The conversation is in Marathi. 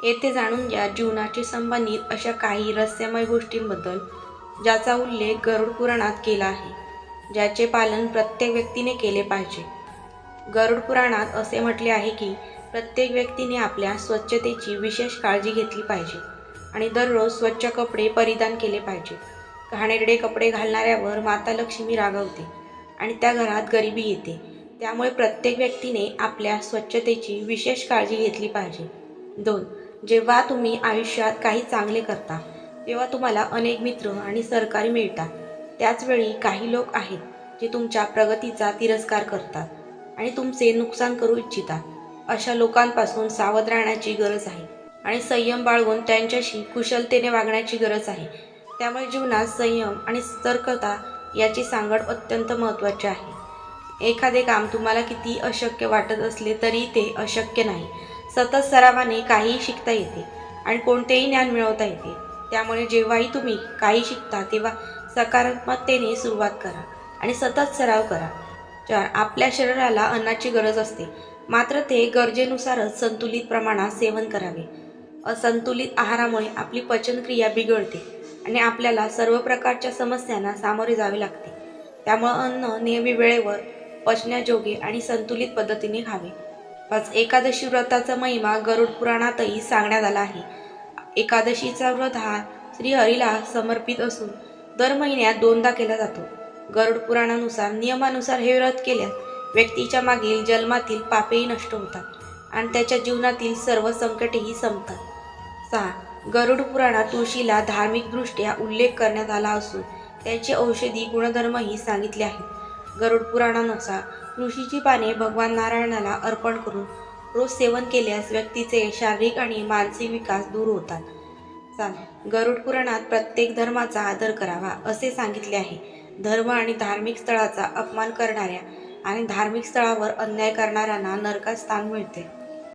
येथे जाणून घ्या जीवनाशी संबंधित अशा काही रहस्यमय गोष्टींबद्दल ज्याचा उल्लेख गरुड पुराणात केला आहे ज्याचे पालन प्रत्येक व्यक्तीने केले पाहिजे. गरुड पुराणात असे म्हटले आहे की प्रत्येक व्यक्तीने आपल्या स्वच्छतेची विशेष काळजी घेतली पाहिजे आणि दररोज स्वच्छ कपडे परिधान केले पाहिजे. घाणेरडे कपडे घालणाऱ्यावर माता लक्ष्मी रागवते आणि त्या घरात गरिबी येते. त्यामुळे प्रत्येक व्यक्तीने आपल्या स्वच्छतेची विशेष काळजी घेतली पाहिजे. दोन जेव्हा तुम्ही आयुष्यात काही चांगले करता तेव्हा तुम्हाला अनेक मित्र आणि सरकारी मिळतात. त्याचवेळी काही लोक आहेत जे तुमच्या प्रगतीचा तिरस्कार करतात आणि तुमचे नुकसान करू इच्छितात. अशा लोकांपासून सावध राहण्याची गरज आहे आणि संयम बाळगून त्यांच्याशी कुशलतेने वागण्याची गरज आहे. त्यामुळे जीवनात संयम आणि सतर्कता याची सांगड अत्यंत महत्त्वाची आहे. एखादे काम तुम्हाला किती अशक्य वाटत असले तरी ते अशक्य नाही. सतत सरावाने काहीही शिकता येते आणि कोणतेही ज्ञान मिळवता येते. त्यामुळे जेव्हाही तुम्ही काही शिकता तेव्हा सकारात्मकतेने सुरुवात करा आणि सतत सराव करा. चार आपल्या शरीराला अन्नाची गरज असते मात्र ते गरजेनुसारच संतुलित प्रमाणात सेवन करावे. असंतुलित आहारामुळे आपली पचनक्रिया बिघडते आणि आपल्याला सर्व प्रकारच्या समस्यांना सामोरे जावे लागते. त्यामुळं अन्न नेहमी वेळेवर पचण्याजोगे आणि संतुलित पद्धतीने खावे. पाच एकादशी व्रताचा महिमा गरुड पुराणातही सांगण्यात आला आहे. एकादशीचा व्रत हा श्रीहरीला समर्पित असून दर महिन्यात दोनदा केला जातो. गरुड पुराणानुसार नियमानुसार हे व्रत केल्यास व्यक्तीच्या मागील जन्मातील पापेही नष्ट होतात आणि त्याच्या जीवनातील सर्व संकटेही संपतात. सहा. गरुड पुराणात तुळशीला धार्मिकदृष्ट्या उल्लेख करण्यात आला असून त्याचे औषधी गुणधर्मही सांगितले आहेत. गरुड पुराणानुसार ऋषीची पाने भगवान नारायणाला अर्पण करून रोज सेवन केल्यास व्यक्तीचे शारीरिक आणि मानसिक विकास दूर होतात. चाल गरुड पुराणात प्रत्येक धर्माचा आदर करावा असे सांगितले आहे. धर्म आणि धार्मिक स्थळाचा अपमान करणाऱ्या आणि धार्मिक स्थळावर अन्याय करणाऱ्यांना नरकात स्थान मिळते.